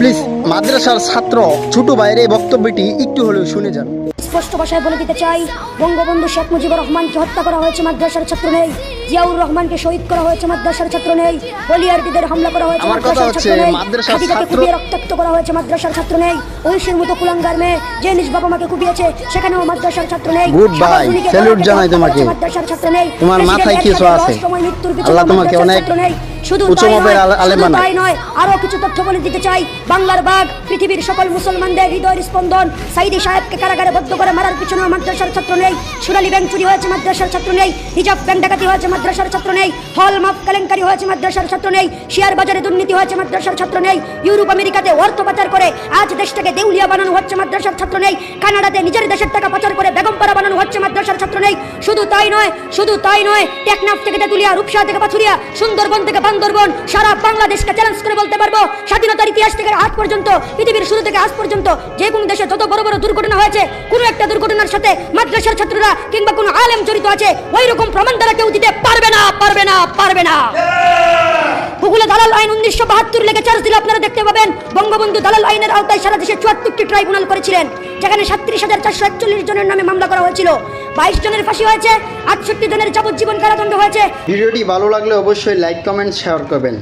Please মাদ্রাসার ছাত্র ছোট এই বক্তব্যটি একটু হলেও শুনে যান। স্পষ্ট ভাষায় বলে দিতে চাই বঙ্গবন্ধু শেখ মুজিবুর রহমানকে হত্যা করা হয়েছে মাদ্রাসার ছাত্র নেই। জিয়াউর রহমানকে শহীদ করা হয়েছে মাদ্রাসার ছাত্র নেই। বলিয়ারবিদের হামলা করা হয়েছে আমার কথা মাদ্রাসার হচ্ছে, ছাত্র নেই। মাদ্রাসার খাদিজাকে ছাত্র- কুপিয়ে রক্তাক্ত করা হয়েছে মাদ্রাসার ছাত্র নেই। ঐশীর মতো কুলাঙ্গার মেয়ে যে নিজ বাবা মাকে কুপিয়েছে সেখানেও মাদ্রাসার ছাত্র নেই। Salute গলা কেটে জানাই তোমাকে। মাদ্রাসার ছাত্র নেই। তোমার মাথায় কিছু আছে। আল্লাহ তোমাকে অনেক। শুধু তাই নয়, আরও কিছু তথ্য বলে দিতে চাই। বাংলার বাঘ পৃথিবীর সকল মুসলমানদের হৃদয়ের স্পন্দন। সাইদি সাহেবকে কারাগারে বদ্ধ করে মারার পিছনে মাদ্রাসার ছাত্র নেই। সোনালী ব্যাংক চুরি হয়েছে মাদ্রাসার ছাত্র নেই। হিজাব ব্যাংক ডাকাতি হয়েছে মাদ্রাসার ছাত্র নেই। হল মাপ কেলেঙ্কারি হয়েছে মাদ্রাসার ছাত্র নেই। শেয়ার বাজারে দুর্নীতি হয়েছে মাদ্রাসার ছাত্র নেই। ইউরোপ আমেরিকাতে অর্থ পাচার করে আজ দেশটাকে দেউলিয়া বানানো হচ্ছে মাদ্রাসার ছাত্র নেই। কানাডাতে নিজের দেশের টাকা পাচার করে বেগমপাড়া বানানো হচ্ছে মাদ্রাসার ছাত্র নেই। শুধু তাই নয় শুধু তাই নয় টেকনাফ থেকে তেতুলিয়া রূপসা থেকে পাথুরিয়া সুন্দরবন থেকে বান্দরবন সারা বাংলাদেশকে চ্যালেঞ্জ করে বলতে পারব, স্বাধীনতার ইতিহাস থেকে আজ পর্যন্ত, পৃথিবীর শুরু থেকে আজ পর্যন্ত যে কোনো দেশে যত বড় বড় দুর্ঘটনা হয়েছে, কোনো একটা দুর্ঘটনার সাথে মাদ্রাসার ছাত্ররা কিংবা কোনো আলেম জড়িত আছে ওই রকম প্রমাণ দ্বারা কেউ দিতে পারবে না পারবে না পারবে না। গুগলে দালাল আইন উনিশশো বাহাত্তর লেগে চার্জ দিলে, আপনারা দেখতে পাবেন। বঙ্গবন্ধু দালাল আইনের আওতায় সারা দেশে চুয়াত্তরটি ট্রাইব্যুনাল করেছিলেন, যেখানে সাত্রিশ হাজার চারশো একচল্লিশ জনের নামে মামলা করা হয়েছিল। বাইশ জনের ফাঁসি হয়েছে, আটষট্টি জনের যাবজ্জীবন কারাদণ্ড হয়েছে। ভিডিওটি ভালো লাগলে অবশ্যই লাইক, কমেন্ট শেয়ার করবেন।